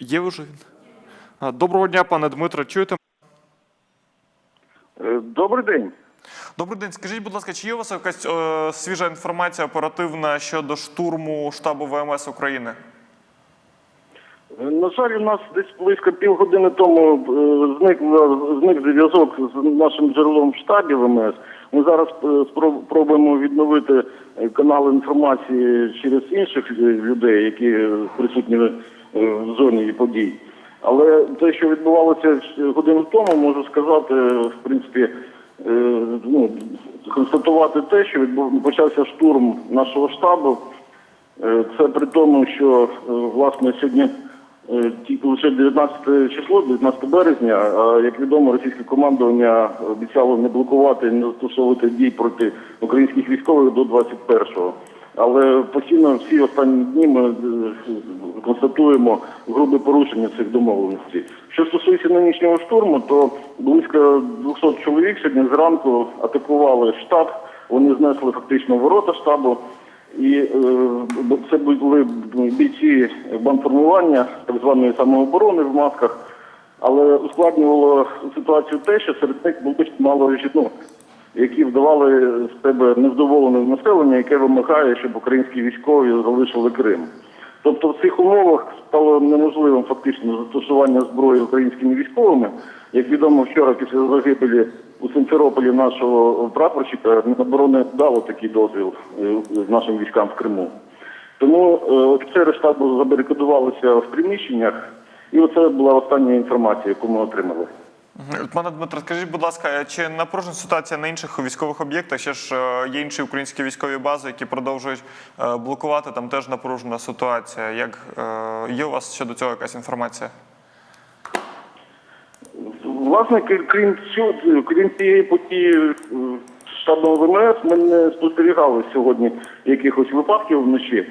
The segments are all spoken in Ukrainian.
Є вже він? Доброго дня, пане Дмитро. Чуєте? Е, Добрий день. Добрий день. Скажіть, будь ласка, чи є у вас якась е, свіжа інформація оперативна щодо штурму штабу ВМС України? Е, На жаль, у нас десь близько півгодини тому е, зник, зник зв'язок з нашим джерелом в штабі ВМС. Ми зараз е, спро- пробуємо відновити е, канал інформації через інших людей, які е, присутні е, в зоні подій. Але те, що відбувалося годину тому, можу сказати, в принципі, е, ну, констатувати те, що відбув, почався штурм нашого штабу. Е, Це при тому, що е, власне сьогодні е, тільки лише 19 число, 19 березня. А як відомо, російське командування обіцяло не блокувати, не застосовувати дій проти українських військових до 21-го. Але постійно всі останні дні ми е, констатуємо грубе порушення цих домовленостей. Що стосується нинішнього штурму, то близько 200 чоловік сьогодні зранку атакували штаб. Вони знесли фактично ворота штабу. І е, це були бійці бандформування так званої самооборони в масках, але ускладнювало ситуацію те, що серед них було мало жінок, які вдавали з себе невдоволене населення, яке вимагає, щоб українські військові залишили Крим. Тобто в цих умовах стало неможливим фактично застосування зброї українськими військовими. Як відомо, вчора після загибелі у Симферополі нашого прапорщика Міноборони дало такий дозвіл е, нашим військам в Криму. Тому е, офіцери штабу забарикадувалися в приміщеннях, і оце була остання інформація, яку ми отримали. Пане Дмитро, скажіть, будь ласка, чи напружена ситуація на інших військових об'єктах? Ще ж е, є інші українські військові бази, які продовжують е, блокувати. Там теж напружена ситуація. Як е, є у вас щодо цього якась інформація? Власне, крім цього, крім цієї події е, штабом ВМС, ми не спостерігали сьогодні якихось випадків вночі.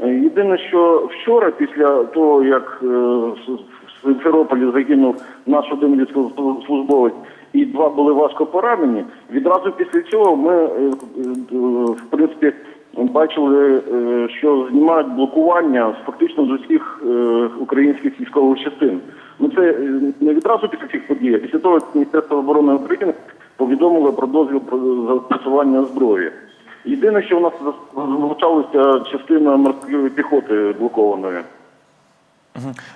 Е, Єдине, що вчора, після того, як е, в Симферополі загинув наш один військовослужбовець і два були важко поранені, відразу після цього ми, е, е, в принципі, бачили, е, що знімають блокування фактично з усіх українських військових частин. Ну це не відразу після цих подій, а після того, як Міністерство оборони України повідомило про дозвіл про застосування зброї. Єдине, що у нас залишалася частина морської піхоти блокованої.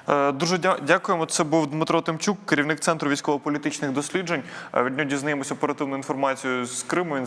Е, Дуже дя- дякуємо. Це був Дмитро Тимчук, керівник центру військово-політичних досліджень. Е, Від нього дізнаємося оперативну інформацію з Криму.